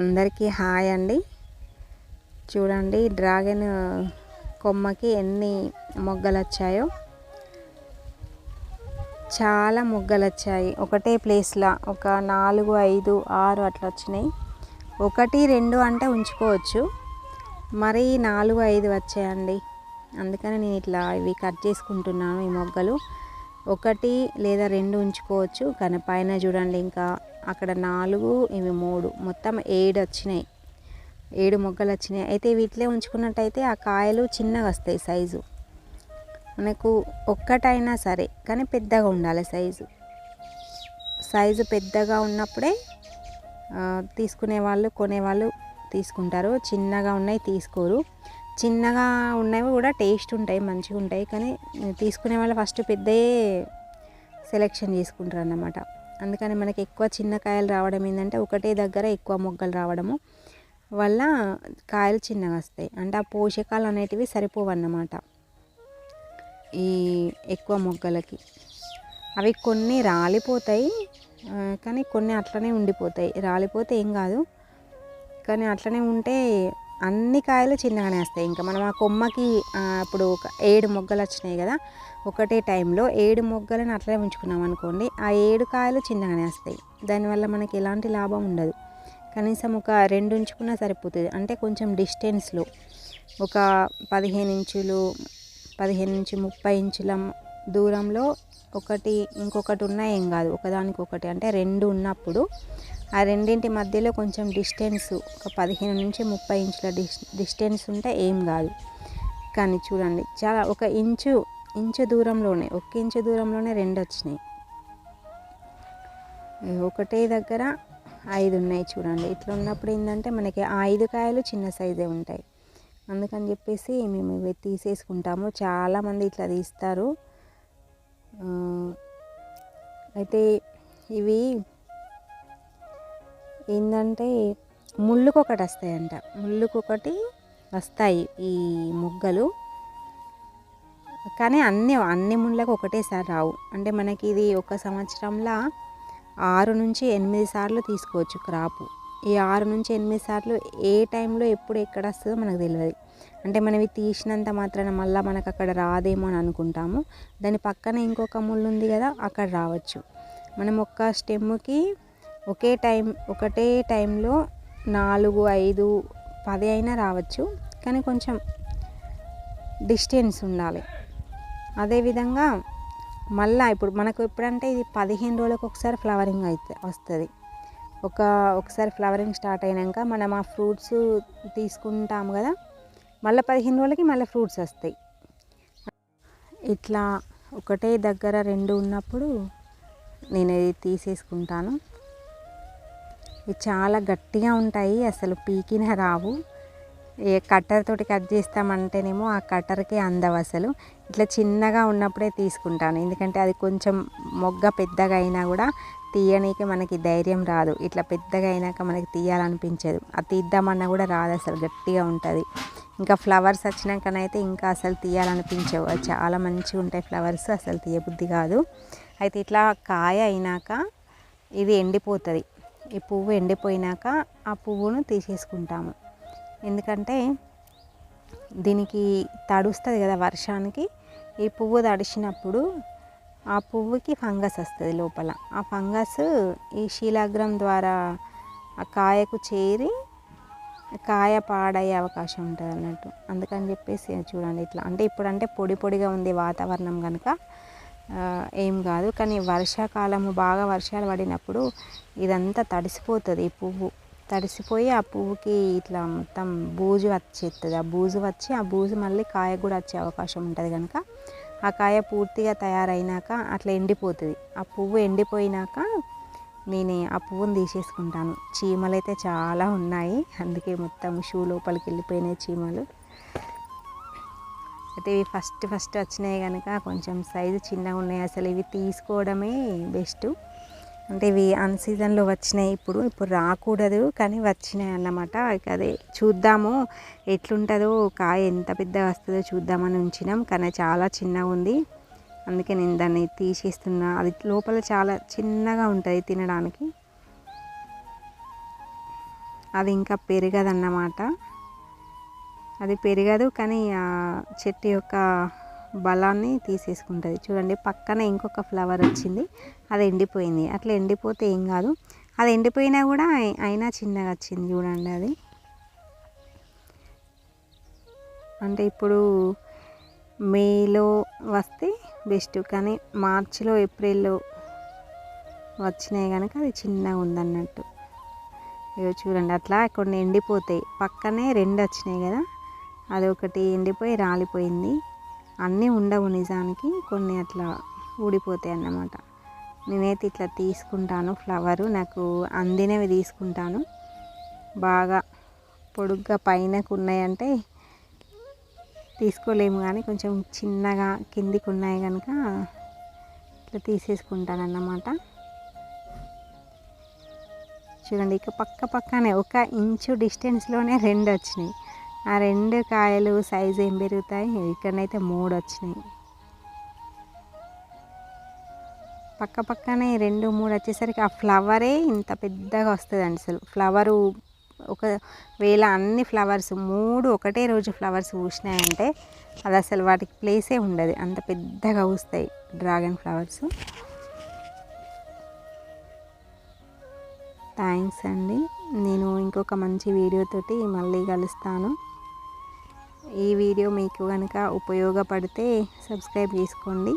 అందరికీ హాయ్ అండి. చూడండి డ్రాగన్ కొమ్మకి ఎన్ని మొగ్గలు వచ్చాయో చాలా మొగ్గలు వచ్చాయి ఒకటే ప్లేస్లో ఒక నాలుగు ఐదు ఆరు అట్లా వచ్చినాయి ఒకటి రెండు అంటే ఉంచుకోవచ్చు. మరి నాలుగు ఐదు వచ్చాయండి. అందుకని నేను ఇట్లా ఇవి కట్ చేసుకుంటున్నాను ఈ మొగ్గలు. ఒకటి లేదా రెండు ఉంచుకోవచ్చు. కానీ పైన చూడండి ఇంకా అక్కడ నాలుగు ఇవి మూడు. మొత్తం ఏడు వచ్చినాయి. ఏడు మొగ్గలు వచ్చినాయి. అయితే వీటిలో ఉంచుకున్నట్టయితే ఆ కాయలు చిన్నగా వస్తాయి సైజు. మనకు ఒక్కటైనా సరే కానీ పెద్దగా ఉండాలి సైజు. సైజు పెద్దగా ఉన్నప్పుడే తీసుకునే వాళ్ళు కొనేవాళ్ళు తీసుకుంటారు. చిన్నగా ఉన్నాయి తీసుకోరు. చిన్నగా ఉన్నవి కూడా టేస్ట్ ఉంటాయి మంచిగా ఉంటాయి. కానీ తీసుకునే వాళ్ళు ఫస్ట్ పెద్దయే సెలెక్షన్ చేసుకుంటారు అన్నమాట. అందుకని మనకి ఎక్కువ చిన్న కాయలు రావడం ఏంటంటే ఒకటే దగ్గర ఎక్కువ మొగ్గలు రావడము వల్ల కాయలు చిన్నగా వస్తాయి. అంటే ఆ పోషకాలు అనేటివి సరిపోవు అన్నమాట ఈ ఎక్కువ మొగ్గలకి. అవి కొన్ని రాలిపోతాయి కానీ కొన్ని అట్లనే ఉండిపోతాయి. రాలిపోతే ఏం కాదు కానీ అట్లనే ఉంటే అన్ని కాయలు చిన్నగానే వస్తాయి. ఇంకా మనం ఆ కొమ్మకి ఇప్పుడు ఒక ఏడు మొగ్గలు వచ్చినాయి కదా ఒకటే టైంలో ఏడు మొగ్గలను అట్లనే ఉంచుకున్నాం అనుకోండి ఆ ఏడు కాయలు చిన్నగానే వస్తాయి. దానివల్ల మనకి ఎలాంటి లాభం ఉండదు. కనీసం ఒక రెండు ఉంచుకున్నా సరిపోతుంది. అంటే కొంచెం డిస్టెన్స్లో ఒక పదిహేను ఇంచులు పదిహేను నుంచి ముప్పై ఇంచుల దూరంలో ఒకటి ఇంకొకటి ఉన్నా ఏం కాదు. ఒకదానికి ఒకటి అంటే రెండు ఉన్నప్పుడు ఆ రెండింటి మధ్యలో కొంచెం డిస్టెన్స్ ఒక పదిహేను నుంచి ముప్పై ఇంచుల డిస్ డిస్టెన్స్ ఉంటే ఏం కాదు. కానీ చూడండి చాలా ఒక ఇంచు ఇంచు దూరంలోనే ఒక ఇంచు దూరంలోనే రెండు వచ్చినాయి. ఒకటే దగ్గర ఐదు ఉన్నాయి చూడండి. ఇట్లా ఉన్నప్పుడు ఏంటంటే మనకి ఐదు కాయలు చిన్న సైజే ఉంటాయి. అందుకని చెప్పేసి మేము ఇవి తీసేసుకుంటాము. చాలామంది ఇట్లా తీస్తారు. అయితే ఇవి ఏంటంటే ముళ్ళుకొకటి వస్తాయంట ముళ్ళుకు ఒకటి వస్తాయి ఈ మొగ్గలు. కానీ అన్ని అన్ని ముళ్ళకు ఒకటేసారి రావు. అంటే మనకి ఇది ఒక సంవత్సరంలో ఆరు నుంచి ఎనిమిది సార్లు తీసుకోవచ్చు క్రాపు. ఈ ఆరు నుంచి ఎనిమిది సార్లు ఏ టైంలో ఎప్పుడు ఎక్కడ వస్తుందో మనకు తెలియదు అంటే మనం ఇవి తీసినంత మాత్రాన మళ్ళీ మనకు అక్కడ రాదేమో అని అనుకుంటాము. దాని పక్కన ఇంకొక ముళ్ళు ఉంది కదా అక్కడ రావచ్చు. మనం ఒక్క స్టెమ్కి ఒకే టైం ఒకటే టైంలో నాలుగు ఐదు పది అయినా రావచ్చు. కానీ కొంచెం డిస్టెన్స్ ఉండాలి. అదేవిధంగా మళ్ళీ ఇప్పుడు మనకు ఎప్పుడంటే ఇది పదిహేను రోజులకు ఒకసారి ఫ్లవరింగ్ అయితే వస్తుంది. ఒక ఒకసారి ఫ్లవరింగ్ స్టార్ట్ అయినాక మనం ఆ ఫ్రూట్స్ తీసుకుంటాము కదా మళ్ళీ పదిహేను రోజులకి మళ్ళీ ఫ్రూట్స్ వస్తాయి. ఇట్లా ఒకటే దగ్గర రెండు ఉన్నప్పుడు నేను ఇది తీసేసుకుంటాను. ఇవి చాలా గట్టిగా ఉంటాయి అసలు పీకిన రావు. ఏ కట్టర్ తోటి కట్ చేస్తామంటేనేమో ఆ కట్టర్కే అందవు అసలు. ఇట్లా చిన్నగా ఉన్నప్పుడే తీసుకుంటాను ఎందుకంటే అది కొంచెం మొగ్గ పెద్దగా అయినా కూడా తీయనీకి మనకి ధైర్యం రాదు. ఇట్లా పెద్దగా అయినాక మనకి తీయాలనిపించదు. అది తీద్దామన్నా కూడా రాదు అసలు గట్టిగా ఉంటుంది. ఇంకా ఫ్లవర్స్ వచ్చినాకనైతే ఇంకా అసలు తీయాలనిపించవు. అది చాలా మంచిగా ఉంటాయి ఫ్లవర్స్ అసలు తీయబుద్ధి కాదు. అయితే ఇట్లా కాయ అయినాక ఇది ఎండిపోతుంది. ఈ పువ్వు ఎండిపోయినాక ఆ పువ్వును తీసేసుకుంటాము. ఎందుకంటే దీనికి తడుస్తుంది కదా వర్షానికి. ఈ పువ్వు తడిచినప్పుడు ఆ పువ్వుకి ఫంగస్ వస్తుంది లోపల. ఆ ఫంగస్ ఈ శీలాగ్రం ద్వారా ఆ కాయకు చేరి కాయ పాడయ్యే అవకాశం ఉంటుంది అన్నట్టు. అందుకని చెప్పేసి చూడండి ఇట్లా. అంటే ఇప్పుడంటే పొడి పొడిగా ఉంది వాతావరణం కనుక ఏం కాదు. కానీ వర్షాకాలము బాగా వర్షాలు పడినప్పుడు ఇదంతా తడిసిపోతుంది ఈ పువ్వు. తడిసిపోయి ఆ పువ్వుకి ఇట్లా మొత్తం బూజు వచ్చేస్తుంది ఆ బూజు వచ్చి ఆ బూజు మళ్ళీ కాయ కూడా వచ్చే అవకాశం ఉంటుంది కనుక ఆ కాయ పూర్తిగా తయారైనాక అట్లా ఎండిపోతుంది. ఆ పువ్వు ఎండిపోయినాక నేను ఆ పువ్వును తీసేసుకుంటాను. చీమలు అయితే చాలా ఉన్నాయి. అందుకే మొత్తం షూ లోపలికి వెళ్ళిపోయినాయి చీమలు. అయితే ఇవి ఫస్ట్ ఫస్ట్ వచ్చినాయి కనుక కొంచెం సైజు చిన్నగా ఉన్నాయి. అసలు ఇవి తీసుకోవడమే బెస్ట్. అంటే ఇవి అన్ సీజన్లో వచ్చినాయి. ఇప్పుడు ఇప్పుడు రాకూడదు కానీ వచ్చినాయి అన్నమాట. అదే చూద్దాము ఎట్లుంటుందో కాయ ఎంత పెద్దగా వస్తుందో చూద్దామని ఉంచినాం. కానీ చాలా చిన్నగా ఉంది. అందుకే నేను దాన్ని తీసేస్తున్నా. అది లోపల చాలా చిన్నగా ఉంటుంది తినడానికి. అది ఇంకా పెరగదన్నమాట. అది పెరగదు కానీ ఆ చెట్టు యొక్క బలాన్ని తీసేసుకుంటుంది. చూడండి పక్కన ఇంకొక ఫ్లవర్ వచ్చింది. అది ఎండిపోయింది. అట్లా ఎండిపోతే ఏం కాదు. అది ఎండిపోయినా కూడా అయినా చిన్నగా వచ్చింది చూడండి అది. అంటే ఇప్పుడు మేలో వస్తే బెస్ట్. కానీ మార్చిలో ఏప్రిల్లో వచ్చినాయి కనుక అది చిన్నగా ఉందన్నట్టు. ఇగో చూడండి అట్లా కొన్ని ఎండిపోతాయి. పక్కనే రెండు వచ్చినాయి కదా. అది ఒకటి ఎండిపోయి రాలిపోయింది. అన్నీ ఉండవు నిజానికి. కొన్ని అట్లా ఊడిపోతాయి అన్నమాట. నేనైతే ఇట్లా తీసుకుంటాను ఫ్లవరు. నాకు అందినవి తీసుకుంటాను. బాగా పొడుగ్గా పైనకు ఉన్నాయంటే తీసుకోలేము కానీ కొంచెం చిన్నగా కిందికి ఉన్నాయి కనుక ఇట్లా తీసేసుకుంటాను అన్నమాట. చూడండి ఇక పక్క పక్కనే ఒక ఇంచు డిస్టెన్స్లోనే రెండు వచ్చినాయి. ఆ రెండు కాయలు సైజు ఏం పెరుగుతాయి? ఇక్కడనైతే మూడు వచ్చినాయి. పక్క పక్కనే రెండు మూడు వచ్చేసరికి ఆ ఫ్లవరే ఇంత పెద్దగా వస్తుంది అసలు. ఫ్లవరు ఒక వేళ అన్ని ఫ్లవర్స్ మూడు ఒకటే రోజు ఫ్లవర్స్ పూసినాయంటే అది అసలు వాటికి ప్లేసే ఉండదు. అంత పెద్దగా పూస్తాయి డ్రాగన్ ఫ్లవర్స్. థ్యాంక్స్ అండి. నేను ఇంకొక మంచి వీడియోతోటి మళ్ళీ కలుస్తాను. ఈ వీడియో మీకు కనుక ఉపయోగపడితే సబ్స్క్రైబ్ చేసుకోండి.